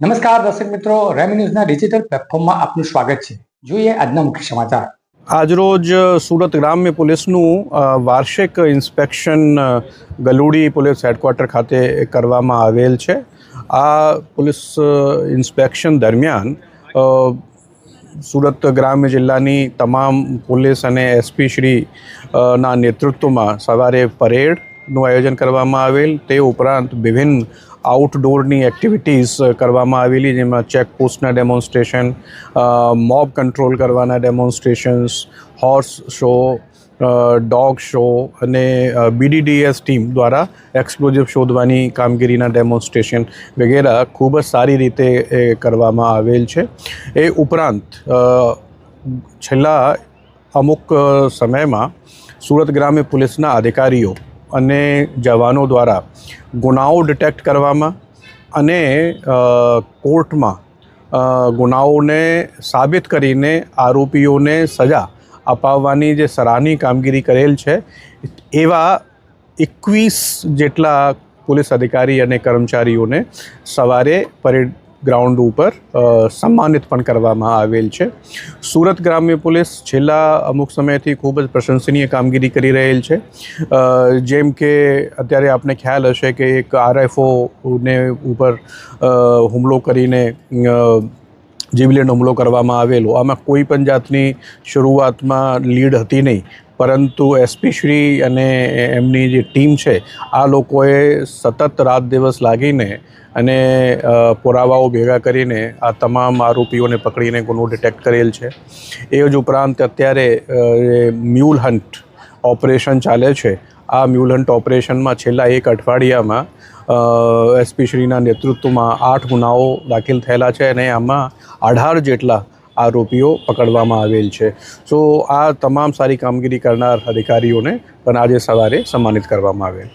નમસ્કાર દર્શક મિત્રો, રેમી ન્યૂઝના ડિજિટલ પ્લેટફોર્મમાં આપનું સ્વાગત છે. જોઈએ આજના મુખ્ય સમાચાર. આજરોજ સુરત ગ્રામ્ય પોલીસનું વાર્ષિક ઇન્સ્પેક્શન ગલુડી પોલીસ હેડક્વાર્ટર ખાતે કરવામાં આવેલ છે. આ પોલીસ ઇન્સ્પેક્શન દરમિયાન સુરત ગ્રામ્ય જિલ્લાની તમામ પોલીસ અને એસપી શ્રી ના નેતૃત્વમાં સવારે પરેડનું આયોજન કરવામાં આવેલ. તે ઉપરાંત વિભિન્ન આઉટડોરની એક્ટિવિટીઝ કરવામાં આવેલી, જેમાં ચેકપોસ્ટના ડેમોન્સ્ટ્રેશન મોબ કંટ્રોલ કરવાના demonstrations horse show dog show અને બીડીડીએસ ટીમ દ્વારા એક્સપ્લોઝિવ શોધવાની કામગીરીના ડેમોન્સ્ટ્રેશન વગેરે ખૂબ જ સારી રીતે, એ, કરવામાં આવેલ છે. એ ઉપરાંત છેલ્લા અમુક સમયમાં સુરત ગ્રામ્ય પોલીસના અધિકારીઓ અને જવાનો દ્વારા ગુનાઓ ડિટેક્ટ કરવામાં અને કોર્ટમાં ગુનાઓને સાબિત કરીને આરોપીઓને સજા અપાવવાની જે સરાહની કામગીરી કરેલ છે, એવા એકવીસ જેટલા પોલીસ અધિકારી અને કર્મચારીઓને સવારે પરેડ ગ્રાઉન્ડ ઉપર સન્માનિત પણ કરવામાં આવેલ છે. સુરત ગ્રામ્ય પોલીસ છેલ્લા અમુક સમયથી ખૂબ જ પ્રશંસનીય કામગીરી કરી રહેલ છે. જેમ કે અત્યારે આપને ખ્યાલ હશે કે એક આરએફઓને ઉપર હુમલો કરીને જીવલેણ હુમલો કરવામાં આવેલો, આમાં કોઈ પણ જાતની શરૂઆતમાં લીડ હતી નહીં. પરંતુ એસપી શ્રી અને એમની જે ટીમ છે, આ લોકોએ સતત રાત દિવસ લાગીને અને પુરાવાઓ ભેગા કરીને આ તમામ આરોપીઓને પકડીને ગુનો ડિટેક્ટ કરેલ છે. એ જ ઉપરાંત અત્યારે મ્યુલ હન્ટ ઓપરેશન ચાલે છે આ મ્યુલન્ટ ઓપરેશનમાં છેલ્લા એક અઠવાડિયામાં એસપી શ્રીના નેતૃત્વમાં આઠ ગુનાઓ દાખલ થયેલા છે અને આમાં અઢાર જેટલા આરોપીઓ પકડવામાં આવેલ છે. સો, આ તમામ સારી કામગીરી કરનાર અધિકારીઓને પણ આજે સવારે સન્માનિત કરવામાં આવેલ.